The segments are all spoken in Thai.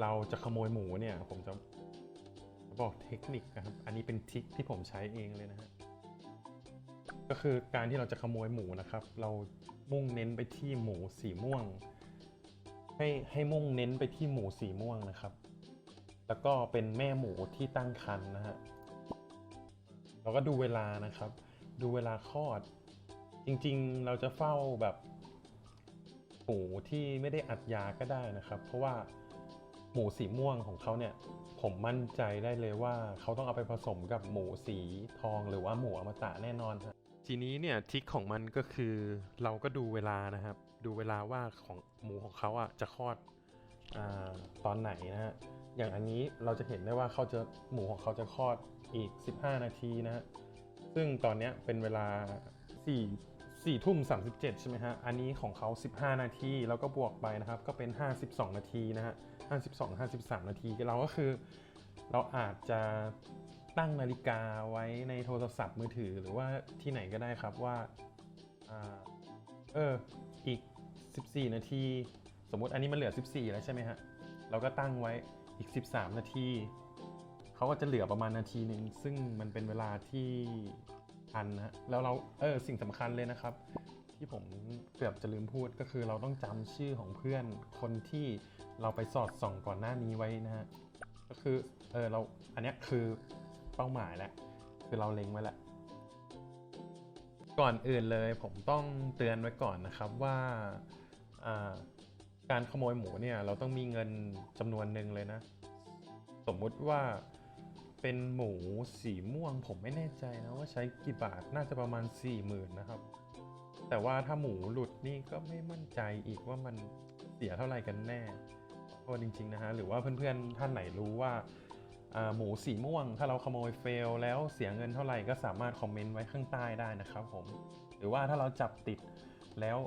เราจะขโมยหมูเนี่ย ผมจะบอกเทคนิคนะครับ อันนี้เป็นทิคที่ผมใช้เองเลยนะฮะก็คือการที่เราจะขโมยหมูนะครับ เรามุ่งเน้นไปที่หมูสีม่วง ให้ให้มุ่งเน้นไปที่หมูสีม่วงนะครับ แล้วก็เป็นแม่หมูที่ตั้งครรภ์นะฮะเราก็ดูเวลานะครับ ดูเวลาคลอด จริงๆเราจะเฝ้าแบบหมูที่ไม่ได้อัดยาก็ได้นะครับ เพราะว่า มูสีม่วงของเขาเนี่ยผมมั่นใจได้เลยว่าเขาต้องเอาไปผสมกับหมูสีทองหรือว่าหมูอมตะแน่นอนครับทีนี้เนี่ยทิคของมันก็คือเราก็ดูเวลานะครับ ดูเวลาว่าของหมูของเขาอะจะคลอดอาตอนไหนนะฮะอย่างอันนี้เราจะเห็นได้ว่าเขาจะหมูของเขาจะคลอดอีก 15 นาทีนะฮะซึ่งตอนนี้เป็นเวลา4 4ทุ่ม37ใช่ไหมฮะ อันนี้ของเขา 15 นาที แล้วก็บวกไปนะครับ ก็เป็น 52 นาทีนะฮะ 52 53 นาที เราก็คือ เราอาจจะตั้งนาฬิกาไว้ในโทรศัพท์มือถือหรือว่าที่ไหนก็ได้ครับว่าอเออ อีก 14 นาที สมมุติอันนี้มันเหลือ 14 แล้วใช่ไหมฮะ เราก็ตั้งไว้อีก 13 นาที เขาก็จะเหลือประมาณนาทีหนึ่ง ซึ่งมันเป็นเวลาที่ ทันนะแล้วเราเออสิ่งสำคัญเลยนะครับ ที่ผมเกือบจะลืมพูดก็คือเราต้องจำชื่อของเพื่อนคนที่เราไปสอดส่องก่อนหน้านี้ไว้นะฮะก็คือเออเราอันนี้คือเป้าหมายแล้วคือเราเล็งไว้แล้วก่อนอื่นเลยผมต้องเตือนไว้ก่อนนะครับว่าอ่าการขโมยหมูเนี่ยเราต้องมีเงินจำนวนหนึ่งเลยนะ สมมุติว่า เป็นหมูสีม่วง ผมไม่แน่ใจนะว่าใช้กี่บาทน่าจะประมาณ4 0,000นะครับ แต่ว่าถ้าหมูหลุดนี่ก็ไม่มั่นใจอีกว่ามันเสียเท่าไหร่กันแน่เพราะว่าจริง ๆ นะฮะหรือว่าเพื่อนๆท่านไหนรู้ว่าหมูสีม่วง ถ้าเราขโมยเฟลแล้วเสียเงินเท่าไหร่ก็สามารถคอมเมนต์ไว้ข้างใต้ได้นะครับผมหรือว่าถ้าเราจับติดแล้ว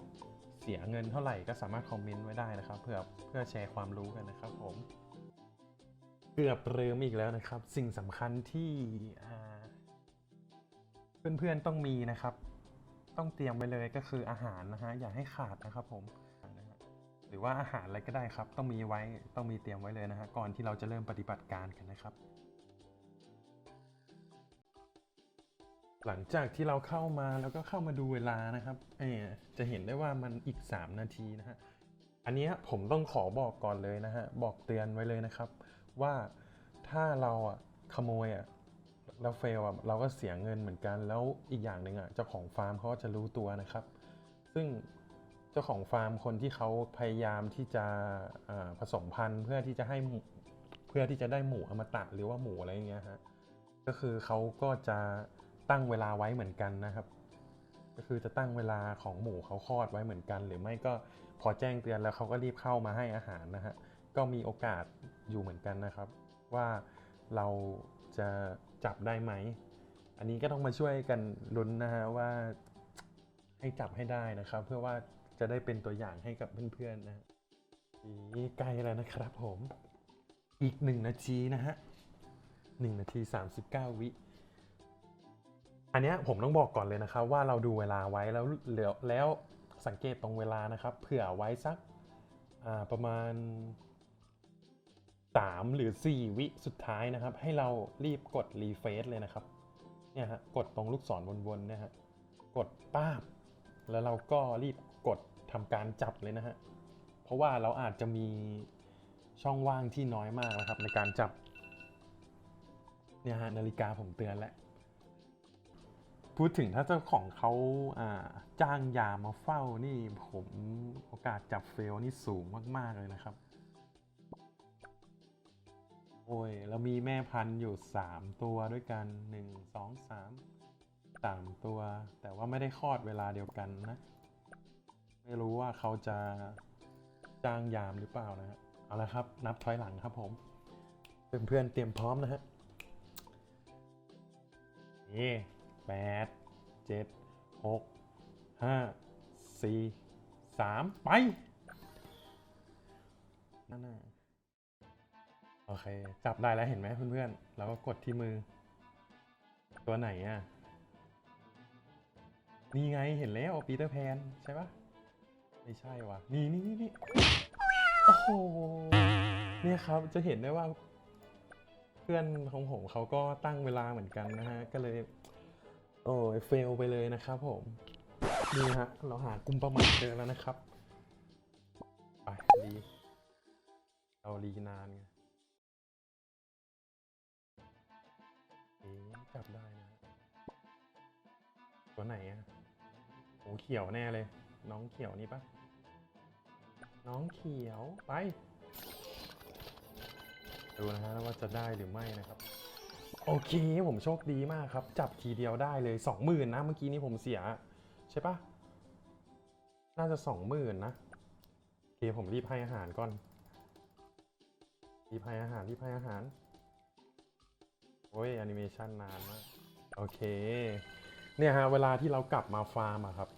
เสียเงินเท่าไหร่ก็สามารถคอมเมนต์ไว้ได้นะครับ เพื่อเพื่อแชร์ความรู้กันนะครับผม เกือบลืมอีกแล้วนะครับ สิ่งสำคัญที่เพื่อนๆต้องมีนะครับ ต้องเตรียมไว้เลยก็คืออาหารนะฮะอย่าให้ขาดนะครับผมหรือว่าอาหารอะไรก็ได้ครับ ต้องมีไว้ต้องมีเตรียมไว้เลยนะฮะก่อนที่เราจะเริ่มปฏิบัติการกันนะครับ หลังจากที่เราเข้ามาแล้วก็เข้ามาดูเวลานะครับเอจะเห็นได้ว่ามันอีก 3 นาทีนะฮะอันนี้ผมต้องขอบอกก่อนเลยนะฮะบอกเตือนไว้เลยนะครับ ว่าถ้าเราอะขโมยอะแล้วเฟลอะเราก็เสียเงินเหมือนกัน แล้วอีกอย่างหนึ่งอะเจ้าของฟาร์มเขาจะรู้ตัวนะครับ ซึ่งเจ้าของฟาร์มคนที่เขาพยายามที่จะผสมพันธุ์เพื่อที่จะให้เพื่อที่จะได้หมูอมตะหรือว่าหมูอะไรอย่างเงี้ยฮะก็คือเขาก็จะตั้งเวลาไว้เหมือนกันนะครับ ก็คือจะตั้งเวลาของหมูเขาคลอดไว้เหมือนกัน หรือไม่ก็พอแจ้งเตือนแล้วเขาก็รีบเข้ามาให้อาหารนะฮะ ก็มีโอกาสอยู่เหมือนกันนะครับ ว่าเราจะจับได้ไหม อันนี้ก็ต้องมาช่วยกันลุ้นนะฮะว่าให้จับให้ได้นะครับ เพื่อว่าจะได้เป็นตัวอย่างให้กับเพื่อนๆนะีใกล้แล้วนะครับผมอีกหนึ่งนาทีนะฮะหนึ่งนาทีสามสิบเก้าวิอันนี้ผมต้องบอกก่อนเลยนะครับ ว่าเราดูเวลาไว้แล้วเหลือแล้วสังเกตตรงเวลานะครับ เผื่อไว้สักประมาณ 3 หรือ 4 วิสุดท้ายนะครับ ให้เรารีบกดรีเฟซเลยนะครับเนี่ยฮะกดตรงลูกศรวนๆนี่ยฮะกดป้าบ แล้วเราก็รีบกดทำการจับเลยนะฮะเพราะว่าเราอาจจะมีช่องว่างที่น้อยมากนะครับ ในการจับเนี่ยฮะนาฬิกาผมเตือนแล้วพูดถึงถ้าเจ้าของเขาาจ้างยามาเฝ้านี่ผมโอกาสจับเฟลนี่สูงมาก ๆ เลยนะครับ โอ้ยแล้วมีแม่พันธุ์อยู่ 3 ตัวด้วยกัน 1 2 3 3 ตัว แต่ว่าไม่ได้คลอดเวลาเดียวกันนะ ไม่รู้ว่าเขาจะจ้างยามหรือเปล่านะฮะ เอาละครับ นับถอยหลังครับผม เพื่อนๆเตรียมพร้อมนะฮะนี่แปดเจ็ดหกห้าสี่สามไปนั่นน่ะ โอเค จับได้แล้วเห็นไหมเพื่อนๆเราก็กดที่มือ ตัวไหนอะ นี่ไงเห็นแล้วปีเตอร์แพนใช่ปะไม่ใช่วะนี่นี่นี่นี่โอ้โหเนี่ยครับจะเห็นได้ว่า เพื่อนของผมเขาก็ตั้งเวลาเหมือนกันนะฮะ ก็เลย โอ้ยเฟลไปเลยนะครับผมนี่ฮะ เราหากลุ่มป้าหมายเจอแล้วนะครับ ไปรีเรารีนานไง ตัวไหนอะโอ้เขียวแน่เลย น้องเขียวนี่ปะน้องเขียวไป ดูนะฮะว่าจะได้หรือไม่นะครับ โอเคผมโชคดีมากครับ จับทีเดียวได้เลยสองหมื่นนะเมื่อกี้นี้ผมเสีย ใช่ปะน่าจะสองหมื่นนะโอเคผมรีบให้อาหารก่อน รีบให้อาหารรีบให้อาหารโอ้ยแอนิเมชันนานมาก โอเค เนี่ยฮะเวลาที่เรากลับมาฟาร์มอะครับ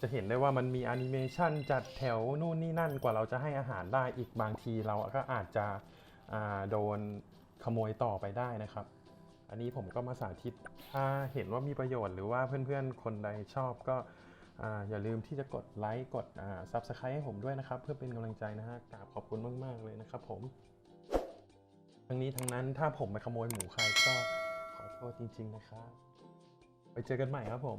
จะเห็นได้ว่ามันมีแอนิเมชันจัดแถวนู่นนี่นั่นกว่าเราจะให้อาหารได้อีกบางทีเราก็อาจจะโดนขโมยต่อไปได้นะครับ อันนี้ผมก็มาสาธิตถ้าเห็นว่ามีประโยชน์หรือว่าเพื่อนๆ คนใดชอบก็อ่าอย่าลืมที่จะกดไลค์กดซับสไครต์ให้ผมด้วยนะครับ เพื่อเป็นกำลังใจนะฮะกราบขอบคุณมาก ๆ เลยนะครับผมทั้งนี้ทั้งนั้นถ้าผมไปขโมยหมูใครก็ขอโทษจริง ๆ นะครับ ไปเจอกันใหม่ครับผม